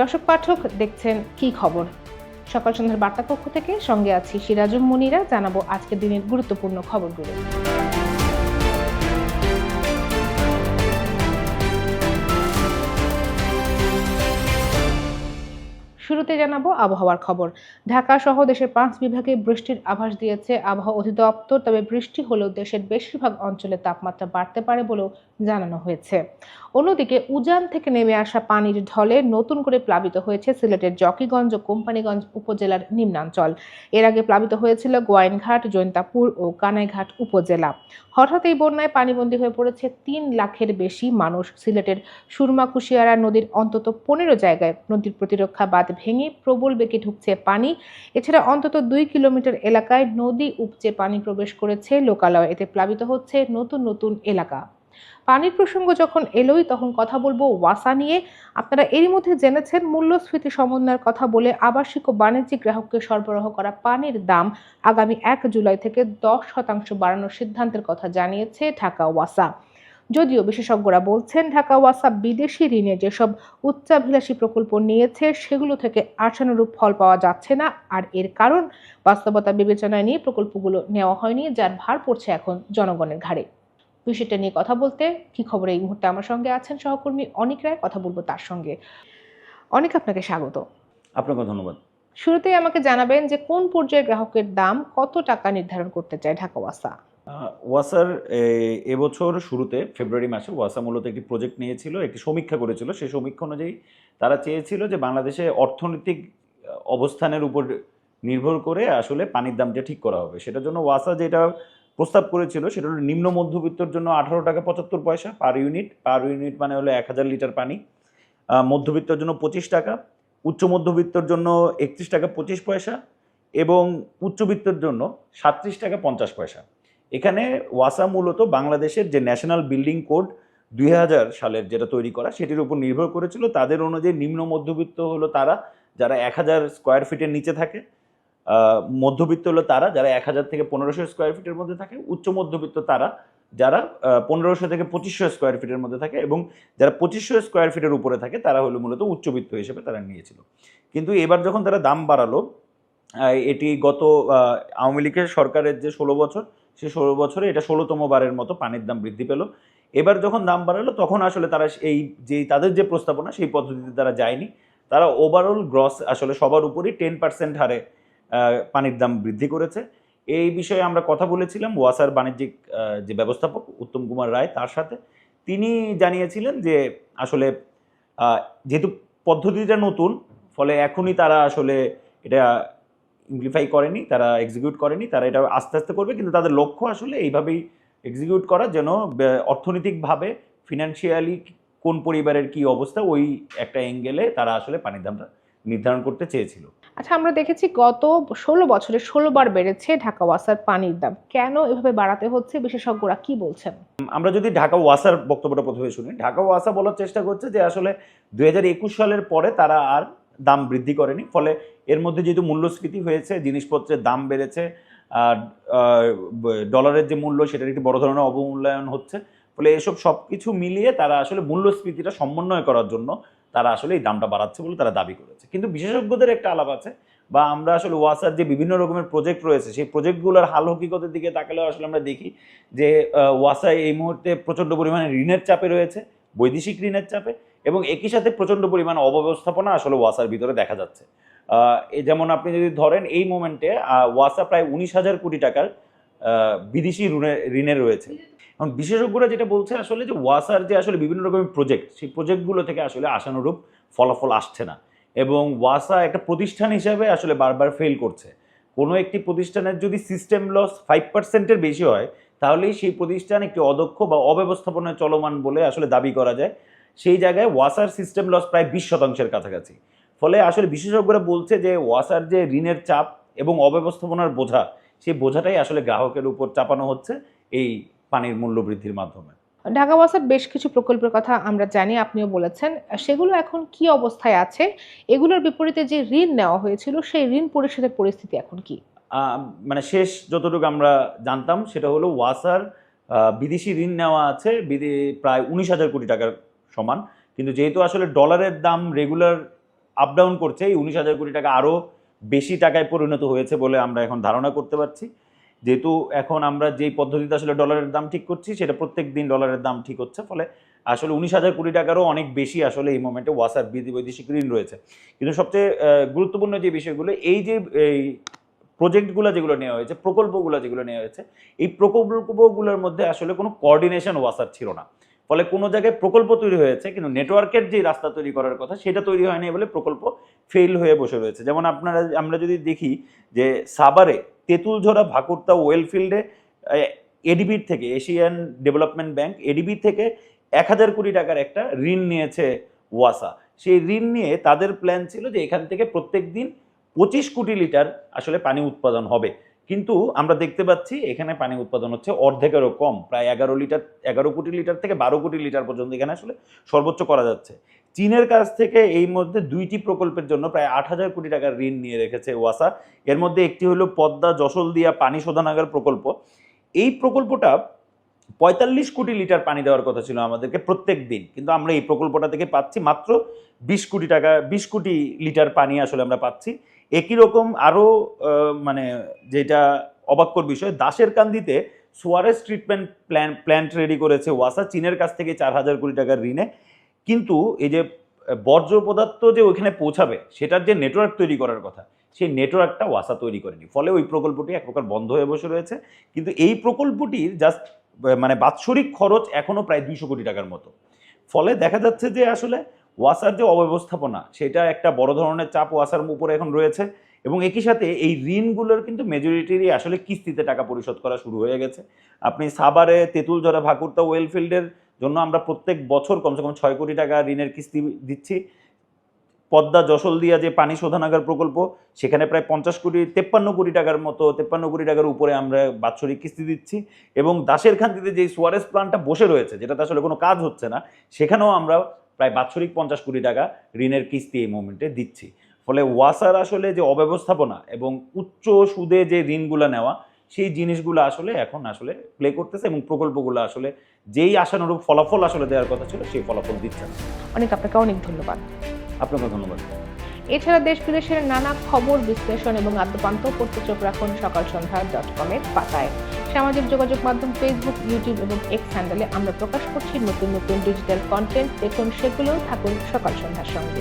দর্শক পাঠক দেখছেন কি খবর? সকাল সন্ধ্যার বার্তা কক্ষ থেকে সঙ্গে আছি সিরাজুম মুনিরা, জানাব আজকের দিনের গুরুত্বপূর্ণ খবরগুলো। শুরুতে জানাব আবহাওয়ার খবর। ঢাকা সহ দেশের পাঁচ বিভাগে বৃষ্টির আভাস দিয়েছে আবহাওয়া অধিদপ্তর, তবে বৃষ্টি হলেও দেশের বেশিরভাগ অঞ্চলে তাপমাত্রা বাড়তে পারে বলেও জানানো হয়েছে। অন্যদিকে উজান থেকে নেমে আসা পানির ঢলে নতুন করে প্লাবিত হয়েছে সিলেটের জকিগঞ্জ ও কোম্পানিগঞ্জ উপজেলার নিম্নাঞ্চল। এর আগে প্লাবিত হয়েছিল গোয়াইনঘাট, জৈন্তাপুর ও কানাইঘাট উপজেলা। হঠাৎ এই বন্যায় পানিবন্দী হয়ে পড়েছে তিন লাখের বেশি মানুষ। সিলেটের সুরমা কুশিয়ারা নদীর অন্তত পনেরো জায়গায় নদীর প্রতিরক্ষা বাঁধ ভেঙে প্রবল বেগে ঢুকছে পানি। এছাড়া অন্তত দুই কিলোমিটার এলাকায় নদী উপচে পানি প্রবেশ করেছে। লোকালয় এতে প্লাবিত হচ্ছে নতুন নতুন এলাকা। পানির প্রসঙ্গ যখন এলোই, তখন কথা বলব ওয়াসা নিয়ে। আপনারা এরই মধ্যে জেনেছেন, মূল্যস্ফীতি সমন্বয়ের কথা বলে আবাসিক ও বাণিজ্যিক গ্রাহককে সরবরাহ করা পানির দাম আগামী এক জুলাই থেকে দশ শতাংশ বাড়ানোর সিদ্ধান্তের কথা জানিয়েছে ঢাকা ওয়াসা। যদিও বিশেষজ্ঞরা বলছেন, ঢাকা ওয়াসা বিদেশি ঋণে যেসব উচ্চাভিলাষী প্রকল্প নিয়েছে, সেগুলো থেকে আশানুরূপ ফল পাওয়া যাচ্ছে না। আর এর কারণ, বাস্তবতা বিবেচনায় নিয়ে প্রকল্পগুলো নেওয়া হয়নি, যার ভার পড়ছে এখন জনগণের ঘাড়ে। বিষয়টা নিয়ে কথা বলতে কি খবর এই মুহূর্তে আমার সঙ্গে আছেন সহকর্মী অনিক রায় কথা বলব তার সঙ্গে। অনেক আপনাকে স্বাগত। আপনাকে ধন্যবাদ। শুরুতেই আমাকে জানাবেন যে কোন পর্যায়ে গ্রাহকের দাম কত টাকা নির্ধারণ করতে চায় ঢাকা ওয়াসা? ওয়াসার এবছর শুরুতে ফেব্রুয়ারি মাসে ওয়াসা মূলত একটি প্রজেক্ট নিয়েছিল একটি সমীক্ষা করেছিল। সেই সমীক্ষা অনুযায়ী তারা চেয়েছিল যে বাংলাদেশে অর্থনৈতিক অবস্থানের উপর নির্ভর করে আসলে পানির দামটা ঠিক করা হবে। সেটার জন্য ওয়াসা যেটা প্রস্তাব করেছিল, সেটা হলো নিম্ন মধ্যবিত্তর জন্য আঠারো টাকা পঁচাত্তর পয়সা পার ইউনিট পার ইউনিট মানে হলো এক হাজার লিটার পানি। মধ্যবিত্তর জন্য পঁচিশ টাকা, উচ্চ মধ্যবিত্তর জন্য একত্রিশ টাকা পঁচিশ পয়সা এবং উচ্চবিত্তর জন্য সাতত্রিশ টাকা পঞ্চাশ পয়সা। এখানে ওয়াসা মূলত বাংলাদেশের যে ন্যাশনাল বিল্ডিং কোড দুই হাজার সালের যেটা তৈরি করা, সেটির উপর নির্ভর করেছিল। তাদের অনুযায়ী নিম্ন মধ্যবিত্ত হলো তারা, যারা এক হাজার স্কোয়ার ফিটের নিচে থাকে মধ্যবিত্ত হলো তারা, যারা এক হাজার থেকে পনেরোশো স্কোয়ার ফিটের মধ্যে থাকে, উচ্চ মধ্যবিত্ত তারা, যারা পনেরোশো থেকে পঁচিশশো স্কোয়ার ফিটের মধ্যে থাকে এবং যারা পঁচিশশো স্কোয়ার ফিটের উপরে থাকে, তারা হলো মূলত উচ্চবিত্ত হিসেবে তারা নিয়েছিল। কিন্তু এবার যখন তারা দাম বাড়ালো এটি গত আওয়ামী লীগের সরকারের যে ষোলো বছর, সে ষোলো বছরে এটা ষোলোতম বারের মতো পানির দাম বৃদ্ধি পেল। এবার যখন দাম বাড়ালো, তখন আসলে তারা এই যে, তাদের যে প্রস্তাবনা, সেই পদ্ধতিতে তারা যায়নি। তারা ওভারঅল গ্রস আসলে সবার উপরই টেন পার্সেন্ট হারে পানির দাম বৃদ্ধি করেছে। এই বিষয়ে আমরা কথা বলেছিলাম ওয়াসার বাণিজ্যিক যে ব্যবস্থাপক উত্তম কুমার রায় তার সাথে। তিনি জানিয়েছিলেন যে আসলে যেহেতু পদ্ধতিটা নতুন, ফলে এখনই তারা আসলে এটা ইমপ্লিফাই করেনি, তারা এক্সিকিউট করেনি, তারা এটা আস্তে আস্তে করবে, কিন্তু তাদের লক্ষ্য আসলে এইভাবেই এক্সিকিউট করা, যেন অর্থনৈতিকভাবে ফিনান্সিয়ালি কোন পরিবারের কি অবস্থা, ওই একটা অ্যাঙ্গেলে তারা আসলে পানির দামটা নির্ধারণ করতে চেয়েছিল। আচ্ছা আমরা দেখেছি গত ষোলো বছরে ষোলো বার বেড়েছে ঢাকা ওয়াসার পানির দাম। কেন এভাবে বাড়াতে হচ্ছে? বিশেষজ্ঞরা কি বলছেন? আমরা যদি ঢাকা ওয়াসার বক্তব্যটা প্রথমে শুনি, ঢাকা ওয়াসা বলার চেষ্টা করছে যে আসলে দু হাজার একুশ সালের পরে তারা আর দাম বৃদ্ধি করেনি, ফলে এর মধ্যে যেহেতু মূল্যস্ফীতি হয়েছে, জিনিসপত্রের দাম বেড়েছে, আর ডলারের যে মূল্য সেটার একটি বড় ধরনের অবমূল্যায়ন হচ্ছে, ফলে এসব সব কিছু মিলিয়ে তারা আসলে মূল্যস্ফীতিটা সমন্বয় করার জন্য তারা আসলে এই দামটা বাড়াচ্ছে বলে তারা দাবি করেছে। কিন্তু বিশেষজ্ঞদের একটা আলাপ আছে বা আমরা আসলে ওয়াসার যে বিভিন্ন রকমের প্রজেক্ট রয়েছে, সেই প্রজেক্টগুলোর হাল হকিকতের দিকে তাকালেও আসলে আমরা দেখি যে ওয়াসা এই মুহূর্তে প্রচণ্ড পরিমাণে ঋণের চাপে রয়েছে, বৈদেশিক ঋণের চাপে এবং একই সাথে প্রচণ্ড পরিমাণে অব্যবস্থাপনা আসলে ওয়াসার ভিতরে দেখা যাচ্ছে। যেমন আপনি যদি ধরেন এই মোমেন্টে ওয়াসা প্রায় উনিশ হাজার কোটি টাকার বিদেশি ঋণে ঋণে রয়েছে। এবং বিশেষজ্ঞরা যেটা বলছে আসলে যে ওয়াসার যে আসলে বিভিন্ন রকমের প্রজেক্ট সেই প্রজেক্টগুলো থেকে আসলে আশানুরূপ ফলাফল আসছে না। এবং ওয়াসা একটা প্রতিষ্ঠান হিসাবে আসলে বারবার ফেল করছে। কোনো একটি প্রতিষ্ঠানের যদি সিস্টেম লস ফাইভ পার্সেন্টের বেশি হয়, তাহলেই সেই প্রতিষ্ঠান একটি অদক্ষ বা অব্যবস্থাপনায় চলমান বলে আসলে দাবি করা যায়। সেই জায়গায় ওয়াসার সিস্টেম লস প্রায় বিশ শতাংশের কাছাকাছি। ফলে আসলে বিশেষজ্ঞরা বলছে যে ওয়াসার যে ঋণের চাপ এবং অব্যবস্থাপনার বোঝা, সেই বোঝাটাই আসলে গ্রাহকের উপর চাপানো হচ্ছে। এই পানির মূল্য বৃদ্ধির মাধ্যমে। ঢাকা ওয়াসার বেশ কিছু প্রকল্পের কথা আমরা জানি আপনিও বলেছেন। সেগুলো এখন কি অবস্থায় আছে? এগুলোর বিপরীতে যে ঋণ নেওয়া হয়েছিল সেই ঋণ পরিশোধের পরিস্থিতি এখন কি? মানে শেষ যতটুকু আমরা জানতাম সেটা হলো ওয়াসার বিদেশি ঋণ নেওয়া আছে বিদে প্রায় উনিশ হাজার কোটি টাকার সমান। কিন্তু যেহেতু আসলে ডলারের দাম রেগুলার আপ ডাউন করছে এই উনিশ হাজার কোটি টাকা আরও বেশি টাকায় পরিণত হয়েছে বলে আমরা এখন ধারণা করতে পারছি। যেহেতু এখন আমরা যেই পদ্ধতিতে আসলে ডলারের দাম ঠিক করছি, সেটা প্রত্যেক দিন ডলারের দাম ঠিক হচ্ছে, ফলে আসলে উনিশ হাজার কোটি টাকারও অনেক বেশি আসলে এই মোমেন্টে ওয়াসার বৈদেশিক ঋণ রয়েছে। কিন্তু সবচেয়ে গুরুত্বপূর্ণ যে বিষয়গুলো, এই যে, এই প্রজেক্টগুলো যেগুলো নেওয়া হয়েছে, প্রকল্পগুলো যেগুলো নেওয়া হয়েছে, এই প্রকল্পগুলোর মধ্যে আসলে কোনো কোঅর্ডিনেশন ওয়াসার ছিল না। ফলে কোনো জায়গায় প্রকল্প তৈরি হয়েছে, কিন্তু নেটওয়ার্কের যে রাস্তা তৈরি করার কথা, সেটা তৈরি হয়নি বলে প্রকল্প ফেল হয়ে বসে রয়েছে। যেমন আপনারা, আমরা যদি দেখি যে সাভারে তেঁতুলঝোড়া ভাকুরতা ওয়েলফিল্ডে এডিবির থেকে, এশিয়ান ডেভেলপমেন্ট ব্যাংক এডিবি থেকে এক হাজার কোটি টাকার একটা ঋণ নিয়েছে ওয়াসা। সেই ঋণ নিয়ে তাদের প্ল্যান ছিল যে এখান থেকে প্রত্যেক দিন পঁচিশ কোটি লিটার আসলে পানি উৎপাদন হবে। কিন্তু আমরা দেখতে পাচ্ছি এখানে পানি উৎপাদন হচ্ছে অর্ধেকেরও কম, প্রায় এগারো লিটার, এগারো কোটি লিটার থেকে বারো কোটি লিটার পর্যন্ত এখানে আসলে সর্বোচ্চ করা যাচ্ছে। চীনের কাছ থেকে এই মধ্যে দুইটি প্রকল্পের জন্য প্রায় আট হাজার কোটি টাকার ঋণ নিয়ে রেখেছে ওয়াসা। এর মধ্যে একটি হলো পদ্মা যশোলদিয়া পানি শোধনাগার প্রকল্প। এই প্রকল্পটা পঁয়তাল্লিশ কোটি লিটার পানি দেওয়ার কথা ছিল আমাদেরকে প্রত্যেক দিন। কিন্তু আমরা এই প্রকল্পটা থেকে পাচ্ছি মাত্র বিশ কোটি টাকা, বিশ কোটি লিটার পানি আসলে আমরা পাচ্ছি। একই রকম আরও মানে যেটা অবাক্যর বিষয়, দাসের কান্দিতে sewerage treatment plan, plant ready করেছে ওয়াসা। চীনের কাছ থেকে চার হাজার কোটি টাকার ঋণে। কিন্তু এই যে বর্জ্য পদার্থ যে ওইখানে পৌঁছাবে, সেটার যে নেটওয়ার্ক তৈরি করার কথা, সেই নেটওয়ার্কটা ওয়াসা তৈরি করেনি। ফলে ওই প্রকল্পটি এক প্রকার বন্ধ হয়ে বসে রয়েছে। কিন্তু এই প্রকল্পটির জাস্ট মানে বাৎসরিক খরচ এখনও প্রায় দুইশো কোটি টাকার মতো। ফলে দেখা যাচ্ছে যে আসলে ওয়াসার যে অব্যবস্থাপনা, সেটা একটা বড় ধরনের চাপ ওয়াসার উপরে এখন রয়েছে। এবং একই সাথে এই ঋণগুলোর কিন্তু মেজরিটিরই আসলে কিস্তিতে টাকা পরিশোধ করা শুরু হয়ে গেছে। আপনি সাভারে তেঁতুলঝরা ভাকুরতা ওয়েলফিল্ডের জন্য আমরা প্রত্যেক বছর কমসে কম ছয় কোটি টাকা ঋণের কিস্তি দিচ্ছি। পদ্মা যশোলদিয়া যে পানি শোধনাগার প্রকল্প, সেখানে প্রায় পঞ্চাশ কোটি, তেপ্পান্ন কোটি টাকার মতো, তেপ্পান্ন কোটি টাকার উপরে আমরা বাৎসরিক কিস্তি দিচ্ছি এবং দাসের খান্তিতে যে সোয়ারেস প্ল্যানটা বসে রয়েছে, যেটাতে আসলে কোনো কাজ হচ্ছে না, সেখানেও আমরা প্রায় বাৎসরিক পঞ্চাশ কোটি টাকা ঋণের কিস্তি এই মুমেন্টে দিচ্ছি। ফলে ওয়াসার আসলে যে অব্যবস্থাপনা এবং উচ্চ সুদে যে ঋণগুলো নেওয়া সেই জিনিসগুলো আসলে এখন আসলে প্লে করতেছে এবং প্রকল্পগুলো আসলে যেই আশানুরূপ ফলাফল আসলে দেওয়ার কথা ছিল সেই ফলাফল দিচ্ছে। না অনেক আপনাকে অনেক ধন্যবাদ। আপনাকে ধন্যবাদ। এছাড়া দেশ বিদেশের নানা খবর বিশ্লেষণ এবং আদ্যপান্ত পড়তে চোখ রাখুন সকাল সন্ধ্যা ডট কমের পাতায়। সামাজিক যোগাযোগ মাধ্যম ফেসবুক ইউটিউব এবং এক্স হ্যান্ডেলে আমরা প্রকাশ করছি নতুন নতুন ডিজিটাল কন্টেন্ট দেখুন সেগুলোও থাকুন সকাল সন্ধ্যার সঙ্গে।